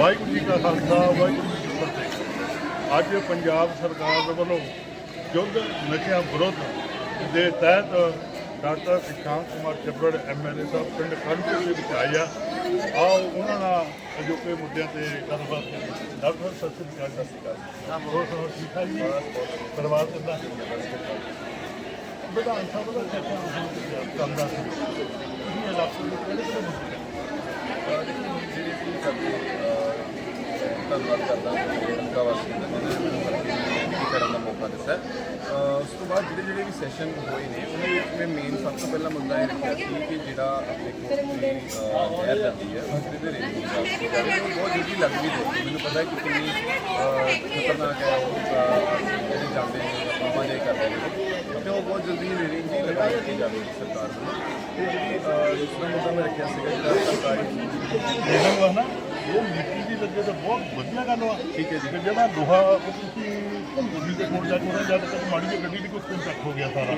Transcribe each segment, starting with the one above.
ਵਾਹਿਗੁਰੂ ਜੀ ਕਾ ਖਾਲਸਾ, ਵਾਹਿਗੁਰੂ ਜੀ ਕੀ ਫਤਿਹ। ਅੱਜ ਪੰਜਾਬ ਸਰਕਾਰ ਦੇ ਵੱਲੋਂ ਯੁੱਧ ਨਸ਼ਿਆਂ ਵਿਰੁੱਧ ਦੇ ਤਹਿਤ ਡਾਕਟਰ ਇਸ਼ਾਂਤ ਕੁਮਾਰ ਚੱਬੜ ਐਮਐਲਏ ਸਾਹਿਬ, ਪਿੰਡ ਖੰਡਪੁਰ ਦੇ ਵਿੱਚ ਆਏ ਆਓ, ਉਹਨਾਂ ਨਾਲ ਅਜੋਕੇ ਮੁੱਦਿਆਂ ਤੇ ਗੱਲਬਾਤ ਕਰੀਏ। ਡਾਕਟਰ ਸਤਿ ਸ੍ਰੀ ਅਕਾਲ, ਸਤਿ ਸ੍ਰੀ ਅਕਾਲ ਹੋਰ ਸੁਣਾਓ, ਠੀਕ ਠਾਕ ਜੀ? ਪਰਿਵਾਰ ਕਿੱਦਾਂ? ਵਿਧਾਨ ਸਭਾ ਦਾ ਸੈਸ਼ਨ ਚੱਲਦਾ ਸੀ ਤੁਸੀਂ ਇਲਾਕੇ ਦੇ ਕਿਹੜੇ ਮੁੱਦੇ ਧੰਨਵਾਦ ਕਰਦਾ ਹਲਕਾ ਵਾਸੀ ਦਾ ਜਿਹਨਾਂ ਕਰਨ ਦਾ ਮੌਕਾ ਦਿੱਤਾ ਉਸ ਤੋਂ ਬਾਅਦ ਜਿਹੜੇ ਜਿਹੜੇ ਵੀ ਸੈਸ਼ਨ ਹੋਏ ਨੇ ਉਹਦੇ ਵਿੱਚ ਮੈਂ ਮੇਨ ਸਭ ਤੋਂ ਪਹਿਲਾਂ ਮੁੱਦਾ ਇਹ ਰੱਖਿਆ ਸੀ ਕਿ ਜਿਹੜਾ ਆਪਣੇ ਕੋਲ ਦੀ ਜਾਂਦੀ ਹੈ ਉਹਦੇ ਦੇ ਰੇਟ ਬਹੁਤ ਜਲਦੀ ਲੱਗ ਵੀ ਜਾਏ ਮੈਨੂੰ ਪਤਾ ਕਿ ਕਿੰਨੀ ਖਤਰਨਾਕ ਹੈ ਉਹ ਅਹ, ਜਿਹੜੇ ਜਾਂਦੇ ਨੇ ਆਪਾਂ ਜੇ ਕਰਦੇ ਨੇ ਤੇ ਉਹ ਬਹੁਤ ਜਲਦੀ ਰੇਟਿੰਗ ਵੀ ਲਗਾ ਦਿੱਤੀ ਜਾਵੇ ਸਰਕਾਰ ਵੱਲੋਂ। ਤੇ ਜਿਹੜੀ ਅਹ, ਦੂਸਰਾ ਮੁੱਦਾ ਮੈਂ ਰੱਖਿਆ ਸੀਗਾ ਜਿਹੜਾ ਸਰਕਾਰੀ ਇਹਨਾਂ ਨੂੰ ਨਾ ਇਹ ਮਿੱਟੀ ਦੀ ਲੱਗੇ ਤਾਂ ਬਹੁਤ ਵਧੀਆ ਗੱਲ ਆ। ਠੀਕ ਹੈ ਜੀ। ਜਿਹੜਾ ਲੋਹਾ ਉਹ ਤੁਸੀਂ ਦੇ ਕੋਲ ਜਾ ਕੇ ਉਹਨਾਂ ਜਦ ਤੱਕ ਮਾੜੀ ਜਿਹੀ ਗੱਡੀ ਦੀ ਕੋਈ ਕੰਟੈਕਟ ਹੋ ਗਿਆ ਸਾਰਾ।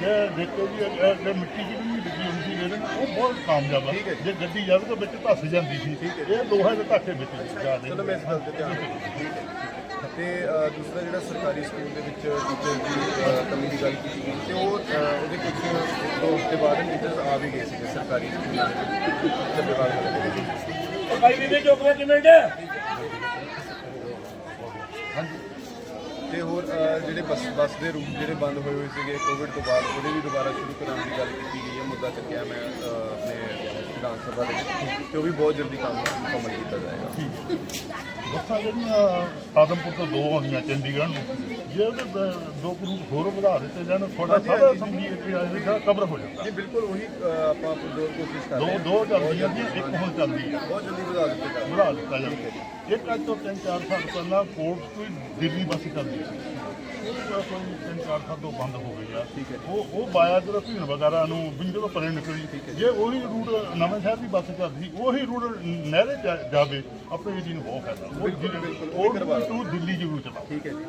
ਮੈਂ ਦੇਖੋ ਜੀ ਇਹ ਮਿੱਟੀ ਜਿਹੜੀ ਵੀ ਲੱਗੀ ਹੁੰਦੀ ਨਾਲ ਉਹ ਬਹੁਤ ਕਾਮਯਾਬ ਆ। ਹੈ ਜੀ। ਜੇ ਗੱਡੀ ਜਾਵੇ ਤਾਂ ਵਿੱਚ ਧੱਸ ਜਾਂਦੀ ਸੀ। ਇਹ ਲੋਹਾ ਦੇ ਧਾਕੇ ਵਿੱਚ ਜਾਂਦੇ ਚਲੋ ਮੈਂ ਇਸ ਗੱਲ ਤੇ ਧਿਆਨ। ਠੀਕ ਹੈ ਤੇ ਦੂਸਰਾ ਜਿਹੜਾ ਸਰਕਾਰੀ ਸਕੂਲ ਦੇ ਵਿੱਚ ਟੀਚਰ ਦੀ ਕਮੀ ਦੀ ਗੱਲ ਕੀਤੀ ਗਈ ਤੇ ਉਹ ਉਹਦੇ ਕੁਝ ਦੋ ਹਫ਼ਤੇ ਬਾਅਦ ਟੀਚਰ ਆ ਵੀ ਗਏ ਸੀਗੇ ਸਰਕਾਰੀ ਸਕੂਲਾਂ ਦੇ ਵਿੱਚ। ਤੇ ਵਿਭਾਗ ਵਾਲੇ ਦੇ ਵਿੱਚ ਭਾਈ ਵੀ ਦੇ ਚੁੱਕ ਕੇ ਮਿੰਟ ਤੇ ਹੋਰ ਜਿਹੜੇ ਬੱਸ ਬੱਸ ਦੇ ਰੂਟ ਜਿਹੜੇ ਬੰਦ ਹੋਏ ਹੋਏ ਸੀਗੇ ਕੋਵਿਡ ਤੋਂ ਬਾਅਦ ਉਹਦੇ ਵੀ ਦੁਬਾਰਾ ਸ਼ੁਰੂ ਕਰਾਉਣ ਦੀ ਗੱਲ ਕੀਤੀ ਗਈ ਹੈ। ਮੁੱਦਾ ਚੱਕਿਆ ਮੈਂ ਆਪਣੇ ਵਿਧਾਨ ਸਭਾ ਦੇ ਵਿੱਚ ਤੇ ਉਹ ਵੀ ਬਹੁਤ ਜਲਦੀ ਕੰਮ ਮੁਕੰਮਲ ਕੀਤਾ ਜਾਏਗਾ। ਬੱਸਾਂ ਜਿਹੜੀਆਂ ਆਦਮਪੁਰ ਤੋਂ ਦੋ ਆਉਂਦੀਆਂ ਚੰਡੀਗੜ੍ਹ ਨੂੰ ਜੇ ਉਹਦੇ ਦੋ ਕੁ ਰੂਟ ਹੋਰ ਵਧਾ ਦਿੱਤੇ ਜਾਣ ਹਾਂਜੀ, ਸਾਰਾ। ਸੰਗੀ ਏਰੀਆ ਜਿਹੜਾ ਕਵਰ ਹੋ ਜਾਂਦਾ। ਜੀ ਬਿਲਕੁਲ ਉਹੀ ਆਪਾਂ ਪੁਰਜ਼ੋਰ ਕੋਸ਼ਿਸ਼ ਕਰ ਦੋ ਰਹੇ ਹਾਂ। ਦੋ ਚੱਲਦੀਆਂ ਸੀ ਇੱਕ ਹੁਣ ਚੱਲਦੀ ਆ ਬਹੁਤ ਜਲਦੀ ਵਧਾ ਦਿੱਤੇ ਵਧਾ ਦਿੱਤਾ ਜਾਂਦਾ ਇੱਕ ਅੱਜ ਤੋਂ ਤਿੰਨ ਚਾਰ ਸਾਲ ਪਹਿਲਾਂ ਕੋਰਟ ਕੋਈ ਦਿੱਲੀ ਬੱਸ ਚੱਲਦੀ ਸੀ। ਉਹ ਕੋਈ ਤਿੰਨ ਚਾਰ ਤੋਂ ਬੰਦ ਹੋ ਗਈ ਆ। ਠੀਕ ਹੈ। ਉਹ ਉਹ ਬਾਇਆ ਜਦੋਂ ਭੀੜ ਵਗੈਰਾ ਨੂੰ ਬਿੰਦੇ ਤੋਂ ਪਰੇ ਨਿਕਲੀ। ਜੇ। ਉਹੀ ਰੂਟ ਨਵੇਂ ਸ਼ਹਿਰ ਦੀ ਬੱਸ ਚੱਲਦੀ ਉਹੀ ਰੂਟ ਨਹਿਰੇ ਜਾ- ਜਾਵੇ ਆਪਣੇ ਏਰੀਏ ਨੂੰ ਬਹੁਤ ਫਾਇਦਾ। ਉਹ ਬਿਲਕੁਲ, ਦਿੱਲੀ- ਉਹ ਵੀ ਉਹ ਕਰਵਾ ਦਿਓ। ਟੂ ਦਿੱਲੀ ਜ਼ਰੂਰ ਚਲਾਓ ਠੀਕ ਹੈ ਜੀ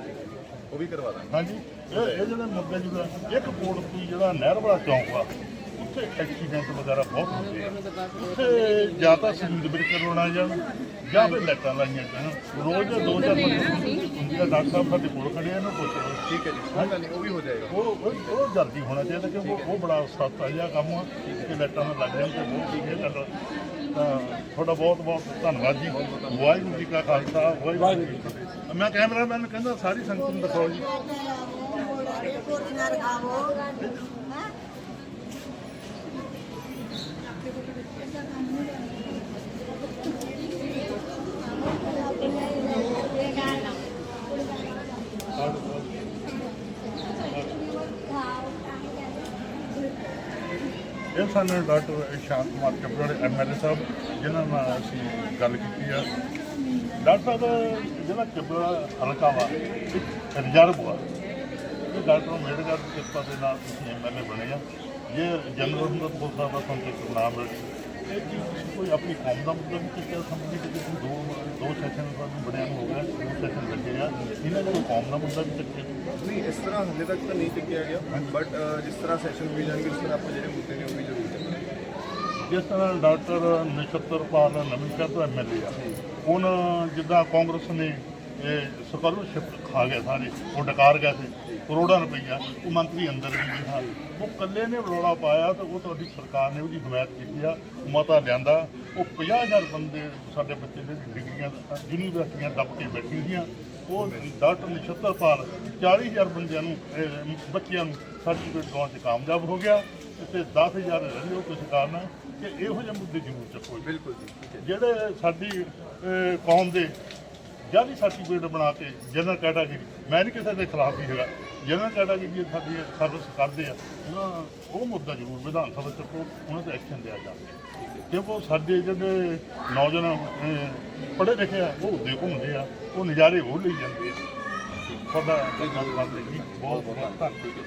ਉਹ ਵੀ ਕਰਵਾ ਦਾਂਗੇ। ਹਾਂਜੀ। ਇਹ ਇਹ ਜਿਹੜੇ ਮੁੱਦੇ ਜਿਹੜਾ ਇੱਕ ਕੋਲ ਕੋਈ ਜਿਹੜਾ ਨਹਿਰ ਵਾਲਾ ਚੌਂਕ ਆ ਉੱਥੇ ਐਕਸੀਡੈਂਟ ਵਗੈਰਾ ਬਹੁਤ ਹੁੰਦੇ ਆ। ਉੱਥੇ ਜਾਂ ਤਾਂ ਸਪੀਡ ਬ੍ਰੇਕਰ ਲਾਉਣਾ ਜਾਣ ਜਾਂ ਫਿਰ ਲਾਈਟਾਂ ਲਾਈਆਂ ਜਾਣ। ਰੋਜ਼ ਦੇ ਦੋ ਚਾਰ ਬੰਦੇ ਜਿਹੜਾ ਡਾਕਟਰ ਸਾਹਿਬ ਸਾਡੇ ਕੋਲ ਖੜੇ ਆ ਇਹਨੂੰ ਪੁੱਛੋ ਠੀਕ ਹੈ ਜੀ। ਨਹੀਂ ਉਹ ਵੀ ਹੋ ਜਾਏਗਾ। ਉਹ ਉਹ- ਜਲਦੀ ਹੋਣਾ ਚਾਹੀਦਾ ਕਿਉਂਕਿ ਉਹ- ਬੜਾ ਸਸਤਾ ਜਿਹਾ ਕੰਮ ਆ। ਕਿ ਲਾਈਟਾਂ ਨਾਲ ਲੱਗ ਜਾਣ ਤੇ ਬਹੁਤ ਠੀਕ ਹੈ। ਤਾਂ ਤੁਹਾਡਾ ਬਹੁਤ ਬਹੁਤ ਧੰਨਵਾਦ ਜੀ। ਵਾਹਿਗੁਰੂ ਜੀ ਕਾ ਖਾਲਸਾ ਵਾਹਿਗੁਰੂ ਜੀ ਕੀ ਫਤਿਹ। ਮੈਂ ਕੈਮਰਾਮੈਨ ਨੂੰ ਕਹਿੰਦਾ ਸਾਰੀ ਸੰਗਤ ਨੂੰ ਦਿਖਾਓ ਜੀ। ਇਹ ਸਾਨੂੰ ਡਾਕਟਰ ਇਸ਼ਾਂਤ ਕੁਮਾਰ ਚੱਬੜ ਐਮਐਲਏ ਸਾਹਿਬ, ਜਿਨ੍ਹਾਂ ਨਾਲ ਅਸੀਂ ਗੱਲ ਕੀਤੀ ਆ। ਡਾਕਟਰ ਸਾਹਿਬ, ਜਿਹੜਾ ਚੱਬੜ ਹਲਕਾ ਵਾ, ਇੱਕ ਰਿਜ਼ਰਵ ਵਾ ਇਹ ਡਾਕਟਰ ਅੰਬੇਡਕਰ ਦੀ ਕਿਰਪਾ ਦੇ ਨਾਲ ਤੁਸੀਂ ਐਮਐਲਏ ਬਣੇ ਆ। ਜੇ ਜਨਰਲ ਹੁੰਦਾ ਤਾਂ ਹੋ ਸਕਦਾ ਤੁਹਾਨੂੰ ਨਾਮ ਮਿਲ ਕੋਈ ਆਪਣੀ ਕੌਮ ਦਾ ਮੁੱਦਾ ਵੀ ਚੱਕਿਆ ਸਮਝੀ ਕਿ ਤੁਸੀਂ ਦੋ ਦੋ ਸੈਸ਼ਨ ਤੁਹਾਨੂੰ ਬਣਿਆ ਨੂੰ ਹੋ ਗਿਆ ਦੋ ਸੈਸ਼ਨ ਲੱਗੇ ਆ ਇਹਨਾਂ ਨੇ ਕੋਈ ਕੌਮ ਦਾ ਮੁੱਦਾ ਵੀ ਚੱਕਿਆ? ਨਹੀਂ ਇਸ ਤਰ੍ਹਾਂ ਹਾਲੇ ਤੱਕ ਤਾਂ ਨਹੀਂ ਚੱਕਿਆ ਗਿਆ ਬਟ ਜਿਸ ਤਰ੍ਹਾਂ ਸੈਸ਼ਨ ਹੋਈ ਜਾਣਗੇ ਉਸ ਤਰ੍ਹਾਂ ਆਪਾਂ ਜਿਹੜੇ ਮੁੱਦੇ ਨੇ ਉਹ ਵੀ ਜ਼ਰੂਰ ਚੱਕਾਂਗੇ ਜਿਸ ਤਰ੍ਹਾਂ ਡਾਕਟਰ ਨਛੱਤਰਪਾਲ ਨਵੀਂ ਤੋਂ ਐਮਐਲਏ ਆ ਹੁਣ ਜਿੱਦਾਂ ਕਾਂਗਰਸ ਨੇ ਇਹ ਸਕਾਲਰਸ਼ਿਪ ਖਾ ਗਿਆ ਸਾਰੇ ਉਹ ਡਕਾਰ ਗਏ ਸੀ ਕਰੋੜਾਂ ਰੁਪਈਆ ਉਹ ਮੰਤਰੀ ਅੰਦਰ ਵੀ ਨਹੀਂ ਸੀ ਉਹ ਇਕੱਲੇ ਨੇ ਰੌਲਾ ਪਾਇਆ ਤੇ ਉਹ ਤੁਹਾਡੀ ਸਰਕਾਰ ਨੇ ਉਹਦੀ ਹਮਾਇਤ ਕੀਤੀ ਆ ਮਤਾ ਲਿਆਂਦਾ ਉਹ 50000 ਬੰਦੇ ਸਾਡੇ ਬੱਚੇ ਦੇ ਡਿਗਰੀਆਂ ਯੂਨੀਵਰਸਿਟੀਆਂ ਦੱਬ ਕੇ ਬੈਠੀ ਸੀਆਂ ਉਹ ਡਾਕਟਰ ਨਛੱਤਰਪਾਲ 40000 ਬੰਦਿਆਂ ਨੂੰ ਇਹ, ਬੱਚਿਆਂ ਨੂੰ ਸਰਟੀਫਿਕੇਟ ਦਿਵਾਉਣ 'ਚ ਕਾਮਯਾਬ ਹੋ ਗਿਆ। ਤੇ 10000 ਰਹਿੰਦੇ ਉਹ ਕਿਸ ਕਾਰਨ ਕਿ ਇਹੋ ਜਿਹੇ ਮੁੱਦੇ ਜ਼ਰੂਰ ਚੱਕੋ ਜੀ। ਬਿਲਕੁਲ ਜੀ ਠੀਕ ਹੈ। ਜਿਹੜੇ ਸਾਡੀ ਅਹ, ਕੌਮ ਦੇ ਜਾਲੀ ਸਰਟੀਫਿਕੇਟ ਬਣਾ ਕੇ ਜਨਰਲ ਕੈਟਾਗਰੀ ਮੈਂ ਨਹੀਂ ਕਿਸੇ ਦੇ ਖਿਲਾਫ ਹੀ ਹੈਗਾ। ਜਨਰਲ ਕੈਟਾਗਰੀ ਸਾਡੀ ਸਰਵਿਸ ਕਰਦੇ ਆ ਉਹਨਾਂ ਉਹ ਮੁੱਦਾ ਜ਼ਰੂਰ ਵਿਧਾਨ ਸਭਾ ਚੱਕੋ ਉਹਨਾਂ ਤੇ ਐਕਸ਼ਨ ਲਿਆ ਜਾਵੇ। ਕਿਉਂਕਿ ਉਹ ਸਾਡੇ ਜਿਹੜੇ ਨੌਜਵਾਨ ਪੜ੍ਹੇ ਲਿਖੇ ਆ ਉਹ ਉੱਦੇ ਘੁੰਮਦੇ ਆ ਉਹ ਨਜ਼ਾਰੇ ਉਹ ਲਈ ਜਾਂਦੇ ਆ। ਤੁਹਾਡਾ ਧੰਨਵਾਦ ਜੀ ਬਹੁਤ ਬਹੁਤ ਧੰਨਵਾਦ।